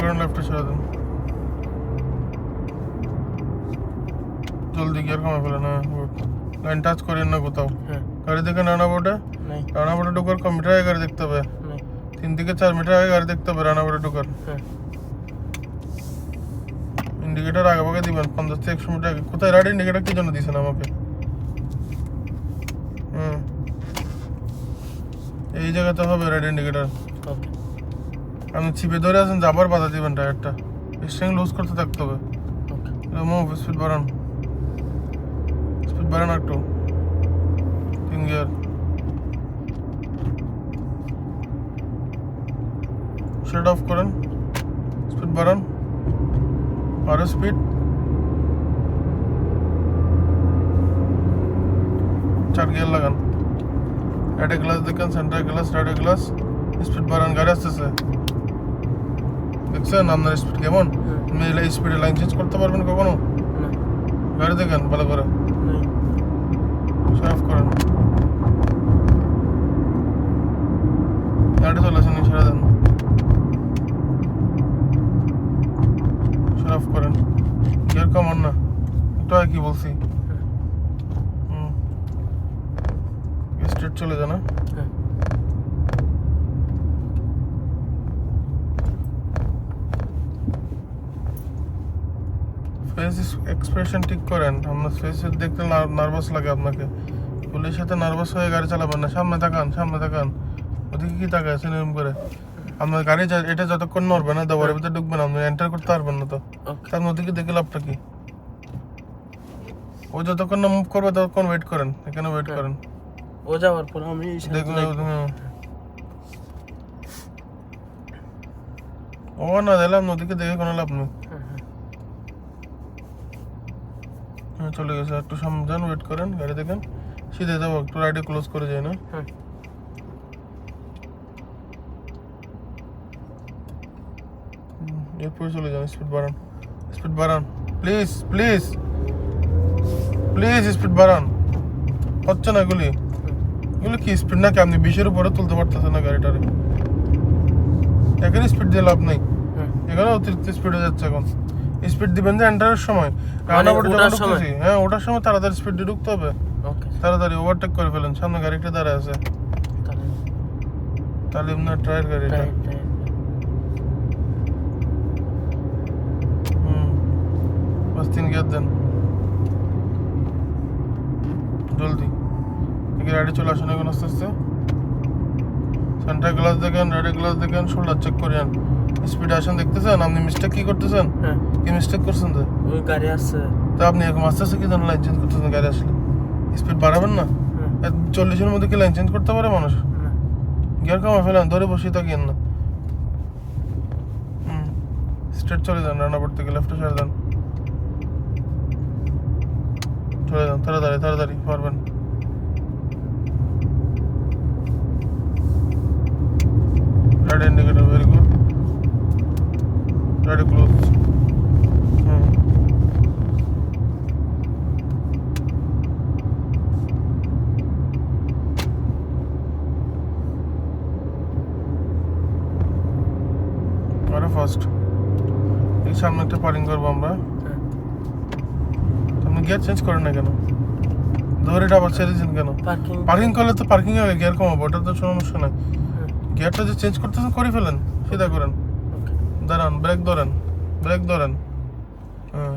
করেন লেফটে ছেড়ে দেন জলদি গিয়ার কমে ফেলেন হ্যাঁ লাইন টাচ করেন না কোথাও হ্যাঁ গাড়ি দেখে রানা বোর্ডে নাই রানা বোর্ডে ঢোকার ক মিটার আগে গাড়ি দেখতে হবে নাই তিন থেকে চার মিটার আগে গাড়ি দেখতে হবে রানা বোর্ডে ঢোকার হ্যাঁ ইন্ডিকেটার আগে ভাগে দিবেন পঞ্চাশ থেকে একশো মিটার আগে কোথায় রাইড ইন্ডিকেটার কি জন্য দিয়েছেন আমাকে হুম এই জায়গাতে হবে রাইড ইন্ডিকেটার ওকে আপনি চিপে ধরে আছেন যাবার বাধা দিবেন টায়ারটা স্ট্রিং লুজ করতে থাকতে হবে। ওকে মুভ স্পিড বাড়ান। স্পিড বাড়ান একটু। তিন গিয়ার সেট অফ করেন। স্পিড বাড়ান। আরও স্পিড চার গিয়ার লাগান। রাইডে গ্লাস দেখেন সেন্টার গ্লাস রাইডে গ্লাস স্পিড বাড়ান গাড়ি আসতেছে। দেখছেন? আপনার স্পিড কেমন? এই স্পিডে লাইন চেঞ্জ করতে পারবেন কখনো? না। গাড়ি দেখেন ভালো করে। সাফ করেন। গাড়ি চলেছেন ছেড়ে দেন। সাফ করেন। গিয়ার কমান না। একটু আগে কি বলছি? স্ট্রেট চলে যা না? হ্যাঁ। ফেস এক্সপ্রেশন ঠিক করেন। আপনার ফেসে দেখতে নার্ভাস লাগে আপনাকে। পুলিশের সাথে নার্ভাস হয়ে গাড়ি চালাবেন না। সামনে তাকান সামনে তাকান। ওদিকে কি তাকায় আছেন এরকম করে? আপনার গাড়ি এটা যতক্ষণ নড়বে না দেওয়ার ভিতরে ঢুকবে না। আপনি এন্টার করতে পারবেন না তো। তার ওদিকে দেখে লাভটা কি? ও যতক্ষণ না মুভ করবে ততক্ষণ ওয়েট করেন। এখানে ওয়েট। করেন। ও যাওয়ার পর আমি দেখুন। ও না দিলাম ওদিকে দেখে কোনো লাভ নেই। হ্যাঁ চলে গেছে। একটু সামনে যান ওয়েট করেন গাড়ি দেখেন। সিধে যাব একটু রাইডে ক্লোজ করে যায় না? হ্যাঁ। এরপরে চলে যান স্পিড বাড়ান। স্পিড বাড়ান। প্লিজ প্লিজ প্লিজ স্পিড বাড়ান। হচ্ছে না এগুলি? এগুলো কি স্পিড নাকি? আপনি বিশের উপরে তুলতে পারতেছেন না গাড়িটারে। এখানে স্পিড দিয়ে লাভ নেই। হ্যাঁ। এখানে অতিরিক্ত স্পিডে যাচ্ছে এখন। স্পিড দিবেন যে এন্টারের সময়। মানে রান্নাবাড়ি যখন? ঢুকতেছি হ্যাঁ ওটার সময় তাড়াতাড়ি স্পিড দিয়ে ঢুকতে হবে। ওকে তাড়াতাড়ি ওভারটেক করে ফেলেন সামনে গাড়িটা দাঁড়ায় আছে। তাহলে এমনি ট্রায়ের গাড়িটা। বাস তিন গিয়ার দেন। জলদি। এদিকে রাইডে চলে আসুন এখন আস্তে আস্তে। সেন্টার গ্লাস দেখেন রাইডে গ্লাস দেখেন শোল্ডার চেক করেন স্পিডে আসেন দেখতেছেন? আপনি মিস্টেক কি করতেছেন? হ্যাঁ। কি মিস্টেক করছেন তো? ওই গাড়ি আসছে। তা আপনি এরকম আস্তে আস্তে কি জানেন লাইন চেঞ্জ করতেছেন গাড়ি আসলে? স্পিড বাড়াবেন না? হ্যাঁ। চল্লিশের মধ্যে কি লাইন চেঞ্জ করতে পারে মানুষ? গিয়ার কমা ফেলেন ধরে বসে থাকিয়েন না। স্ট্রেট চলে যান রান্নাপুর থেকে লেফটে ছেড়ে দেন চলে যান তাড়াতাড়ি তাড়াতাড়ি পারবেন। Right indicator very good close hmm আরে ফার্স্ট এই সামনে একটা পারিং করব আমরা। আপনি গিয়ার চেঞ্জ করেন না কেন? ধরে এটা আবার ছেড়ে দিন কেন? পার্কিং করলে তো পার্কিং হবে গিয়ার কমাবো ওটা তো সমস্যা নাই। গিয়ারটা যে চেঞ্জ করতেছেন করে ফেলেন। সেটা করেন। দাঁড়ান ব্রেক ধরেন ব্রেক ধরেন। হ্যাঁ